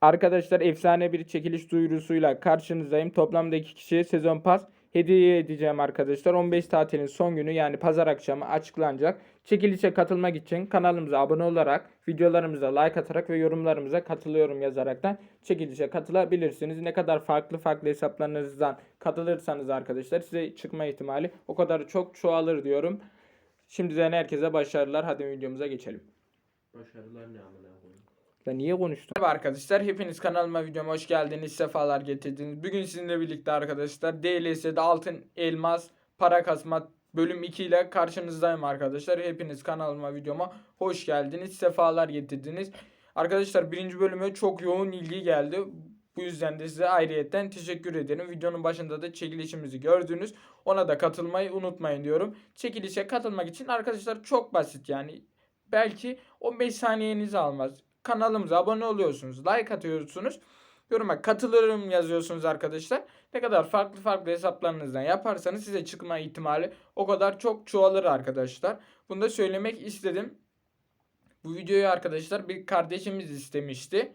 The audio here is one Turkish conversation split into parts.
Arkadaşlar efsane bir çekiliş duyurusuyla karşınızdayım. Toplamda iki kişiye sezon pas hediye edeceğim arkadaşlar. 15 tatilin son günü yani pazar akşamı açıklanacak. Çekilişe katılmak için kanalımıza abone olarak, videolarımıza like atarak ve yorumlarımıza katılıyorum yazaraktan çekilişe katılabilirsiniz. Ne kadar farklı farklı hesaplarınızdan katılırsanız arkadaşlar size çıkma ihtimali o kadar çok çoğalır diyorum. Şimdiden herkese başarılar. Hadi videomuza geçelim. Başarılar ne amına koyayım. Ben niye konuştum? Merhaba arkadaşlar. Hepiniz kanalıma videoma hoş geldiniz. Sefalar getirdiniz. Bugün sizinle birlikte arkadaşlar DLS'de altın, elmas, para kasma bölüm 2 ile karşınızdayım arkadaşlar. Hepiniz kanalıma videoma hoş geldiniz. Sefalar getirdiniz. Arkadaşlar birinci bölüme çok yoğun ilgi geldi. Bu yüzden de size ayrıyetten teşekkür ederim. Videonun başında da çekilişimizi gördünüz. Ona da katılmayı unutmayın diyorum. Çekilişe katılmak için arkadaşlar çok basit yani. Belki 15 saniyenizi almaz kanalımıza abone oluyorsunuz. Like atıyorsunuz. Yoruma katılırım yazıyorsunuz arkadaşlar. Ne kadar farklı farklı hesaplarınızdan yaparsanız size çıkma ihtimali o kadar çok çoğalır arkadaşlar. Bunu da söylemek istedim. Bu videoyu arkadaşlar bir kardeşimiz istemişti.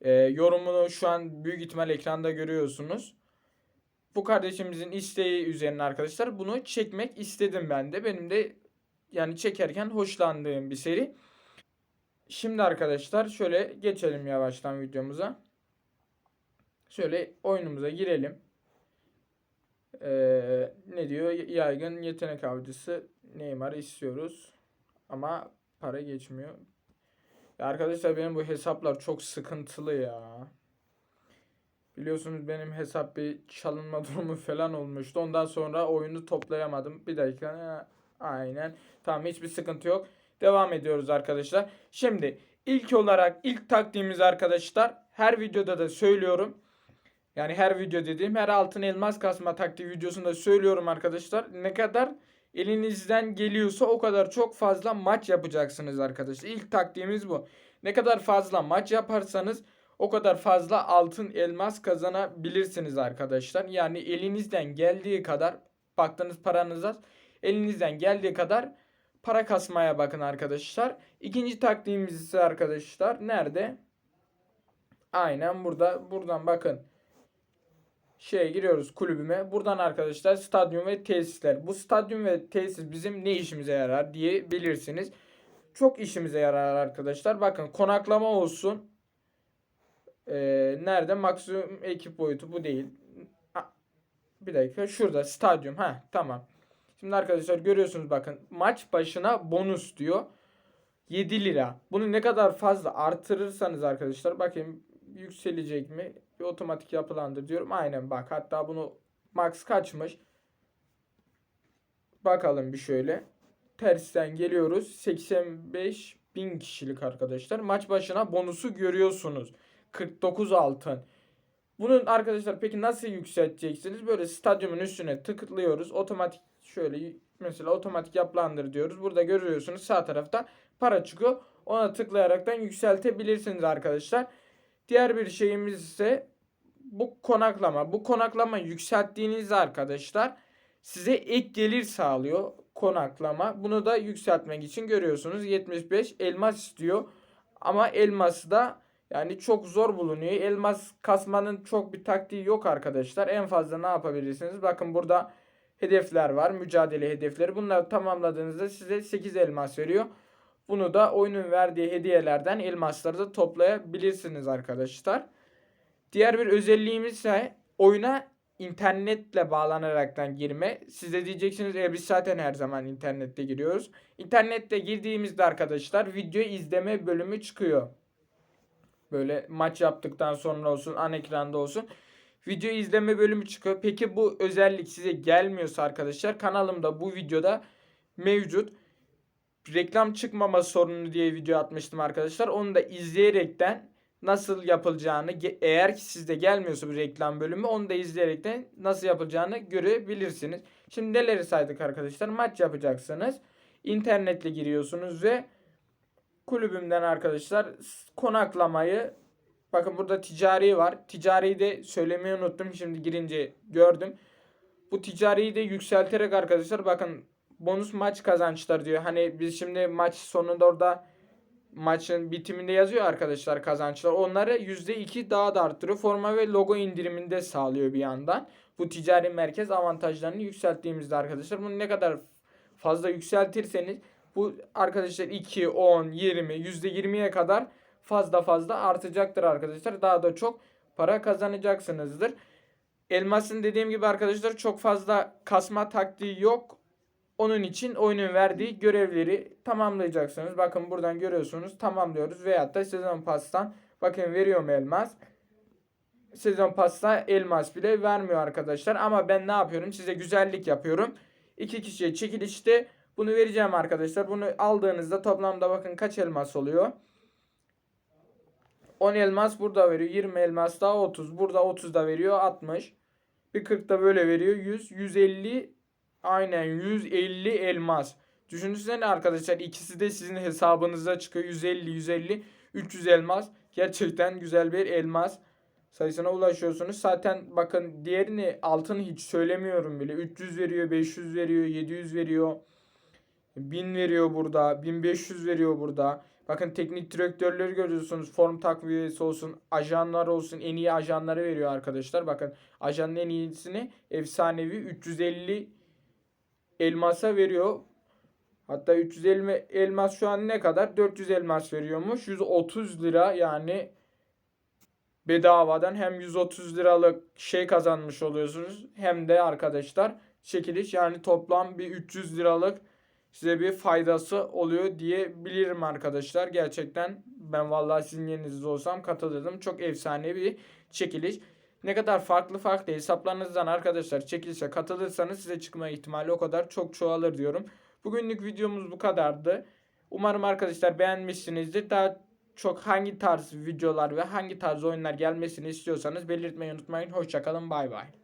Ee, yorumunu şu an büyük ihtimal ekranda görüyorsunuz. Bu kardeşimizin isteği üzerine arkadaşlar bunu çekmek istedim ben de. Benim de yani çekerken hoşlandığım bir seri. Şimdi arkadaşlar şöyle geçelim yavaştan videomuza. Şöyle oyunumuza girelim. Ee, ne diyor? Yaygın yetenek avcısı Neymar'ı istiyoruz. Ama para geçmiyor. Ya arkadaşlar benim bu hesaplar çok sıkıntılı ya. Biliyorsunuz benim hesap bir çalınma durumu falan olmuştu. Ondan sonra oyunu toplayamadım. Bir dakika. Aynen. Tamam hiçbir sıkıntı yok. Devam ediyoruz arkadaşlar. Şimdi ilk olarak ilk taktiğimiz arkadaşlar her videoda da söylüyorum. Yani her video dediğim her altın elmas kasma taktiği videosunda söylüyorum arkadaşlar. Ne kadar elinizden geliyorsa o kadar çok fazla maç yapacaksınız arkadaşlar. İlk taktiğimiz bu. Ne kadar fazla maç yaparsanız o kadar fazla altın elmas kazanabilirsiniz arkadaşlar. Yani elinizden geldiği kadar baktığınız paranıza elinizden geldiği kadar para kasmaya bakın arkadaşlar. İkinci taktiğimiz ise arkadaşlar nerede? Aynen burada. Buradan bakın. Şeye giriyoruz kulübüme. Buradan arkadaşlar stadyum ve tesisler. Bu stadyum ve tesis bizim ne işimize yarar diye bilirsiniz. Çok işimize yarar arkadaşlar. Bakın konaklama olsun. Ee, nerede? Maksimum ekip boyutu bu değil. Bir dakika. Şurada stadyum. Ha tamam. Şimdi arkadaşlar görüyorsunuz bakın maç başına bonus diyor. 7 lira. Bunu ne kadar fazla artırırsanız arkadaşlar bakayım yükselecek mi? Bir otomatik yapılandır diyorum. Aynen bak hatta bunu max kaçmış. Bakalım bir şöyle. Tersten geliyoruz. 85 bin kişilik arkadaşlar. Maç başına bonusu görüyorsunuz. 49 altın. Bunun arkadaşlar peki nasıl yükselteceksiniz? Böyle stadyumun üstüne tıklıyoruz. Otomatik şöyle mesela otomatik yapılandır diyoruz. Burada görüyorsunuz sağ tarafta para çıkıyor. Ona tıklayaraktan yükseltebilirsiniz arkadaşlar. Diğer bir şeyimiz ise bu konaklama. Bu konaklama yükselttiğiniz arkadaşlar size ek gelir sağlıyor konaklama. Bunu da yükseltmek için görüyorsunuz 75 elmas istiyor. Ama elması da yani çok zor bulunuyor. Elmas kasmanın çok bir taktiği yok arkadaşlar. En fazla ne yapabilirsiniz? Bakın burada hedefler var. Mücadele hedefleri. Bunları tamamladığınızda size 8 elmas veriyor. Bunu da oyunun verdiği hediyelerden elmasları da toplayabilirsiniz arkadaşlar. Diğer bir özelliğimiz ise oyuna internetle bağlanaraktan girme. Siz de diyeceksiniz e biz zaten her zaman internette giriyoruz. İnternette girdiğimizde arkadaşlar video izleme bölümü çıkıyor. Böyle maç yaptıktan sonra olsun an ekranda olsun. Video izleme bölümü çıkıyor. Peki bu özellik size gelmiyorsa arkadaşlar kanalımda bu videoda mevcut. Reklam çıkmama sorunu diye video atmıştım arkadaşlar. Onu da izleyerekten nasıl yapılacağını eğer ki sizde gelmiyorsa bu reklam bölümü onu da izleyerekten nasıl yapılacağını görebilirsiniz. Şimdi neleri saydık arkadaşlar? Maç yapacaksınız. İnternetle giriyorsunuz ve kulübümden arkadaşlar konaklamayı bakın burada ticari var. Ticariyi de söylemeyi unuttum. Şimdi girince gördüm. Bu ticariyi de yükselterek arkadaşlar bakın bonus maç kazançları diyor. Hani biz şimdi maç sonunda orada maçın bitiminde yazıyor arkadaşlar kazançlar. Onları %2 daha da arttırıyor. Forma ve logo indiriminde sağlıyor bir yandan. Bu ticari merkez avantajlarını yükselttiğimizde arkadaşlar bunu ne kadar fazla yükseltirseniz bu arkadaşlar 2, 10, 20, %20'ye kadar fazla fazla artacaktır arkadaşlar. Daha da çok para kazanacaksınızdır. Elmas'ın dediğim gibi arkadaşlar çok fazla kasma taktiği yok. Onun için oyunun verdiği görevleri tamamlayacaksınız. Bakın buradan görüyorsunuz tamamlıyoruz. Veyahut da sezon pastan bakın veriyor mu elmas? Sezon pasta elmas bile vermiyor arkadaşlar. Ama ben ne yapıyorum? Size güzellik yapıyorum. İki kişiye çekilişte bunu vereceğim arkadaşlar. Bunu aldığınızda toplamda bakın kaç elmas oluyor? 10 elmas burada veriyor. 20 elmas daha 30. Burada 30 da veriyor 60. Bir 40 da böyle veriyor. 100, 150 aynen 150 elmas. Düşünsene arkadaşlar ikisi de sizin hesabınıza çıkıyor. 150, 150, 300 elmas. Gerçekten güzel bir elmas sayısına ulaşıyorsunuz. Zaten bakın diğerini altını hiç söylemiyorum bile. 300 veriyor, 500 veriyor, 700 veriyor. 1000 veriyor burada, 1500 veriyor burada. Bakın teknik direktörleri görüyorsunuz. Form takviyesi olsun, ajanlar olsun. En iyi ajanları veriyor arkadaşlar. Bakın ajanın en iyisini efsanevi 350 elmasa veriyor. Hatta 350 elmas şu an ne kadar? 400 elmas veriyormuş. 130 lira yani bedavadan hem 130 liralık şey kazanmış oluyorsunuz hem de arkadaşlar çekiliş yani toplam bir 300 liralık size bir faydası oluyor diyebilirim arkadaşlar. Gerçekten ben vallahi sizin yerinizde olsam katılırdım. Çok efsane bir çekiliş. Ne kadar farklı farklı hesaplarınızdan arkadaşlar çekilişe katılırsanız size çıkma ihtimali o kadar çok çoğalır diyorum. Bugünlük videomuz bu kadardı. Umarım arkadaşlar beğenmişsinizdir. Daha çok hangi tarz videolar ve hangi tarz oyunlar gelmesini istiyorsanız belirtmeyi unutmayın. Hoşçakalın bay bay.